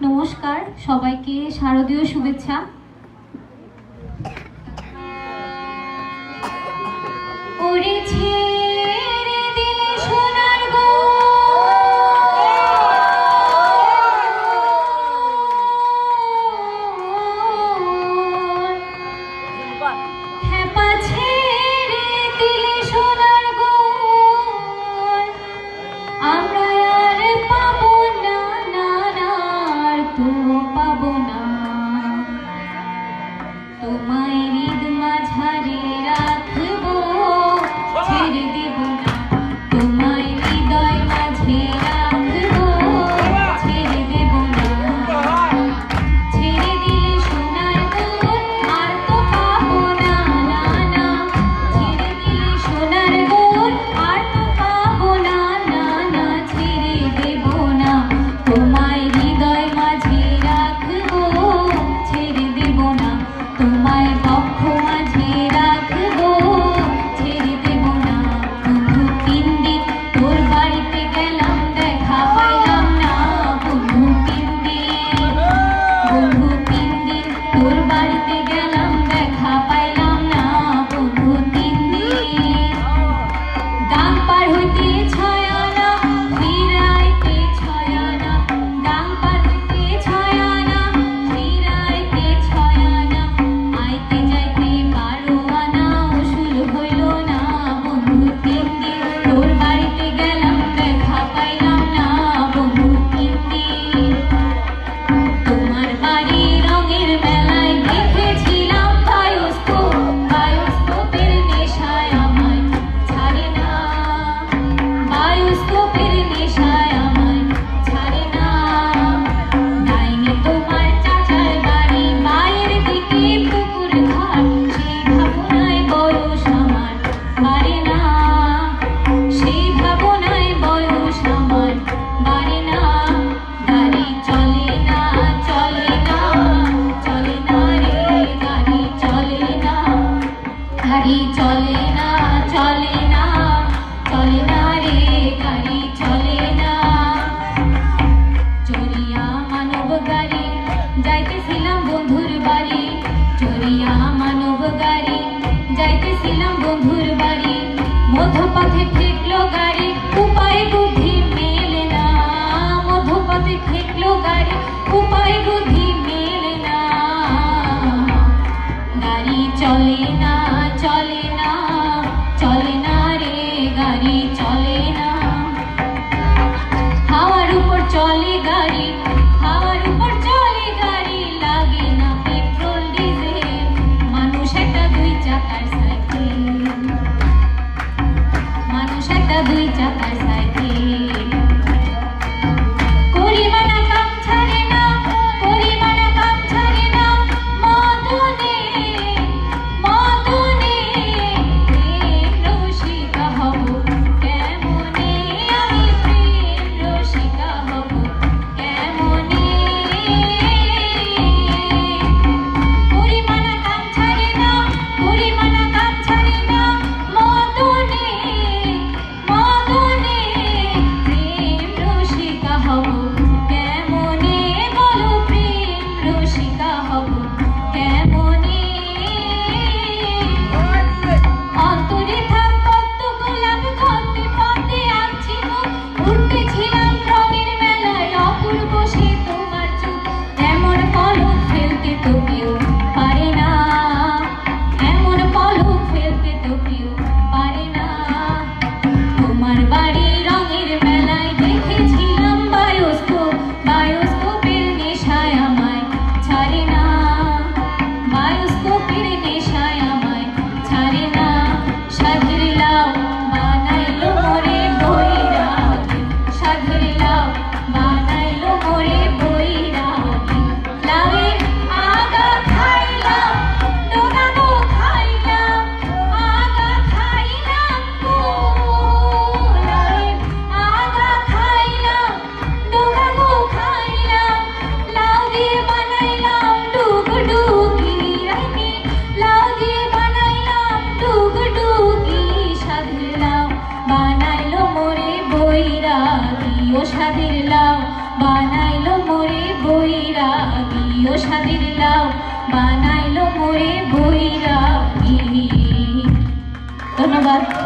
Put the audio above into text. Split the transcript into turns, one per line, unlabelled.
নমস্কার সবাইকে শারদীয় শুভেচ্ছা। Oh my ভোগের নেশা গাড়ি, যাইতেছিলাম বন্ধুর বাড়ি। মধ্যপথে ঠেকলো গাড়ি, উপায় বুদ্ধি মেলে না। মধ্যপথে ঠেকলো গাড়ি, উপায় বুদ্ধি মেলে না। গাড়ি চলে না। you. সাদের লাউ বানাইলো মোরে বইরা ও সাদের লাউ বানাইলো মোরে বইরা ধন্যবাদ।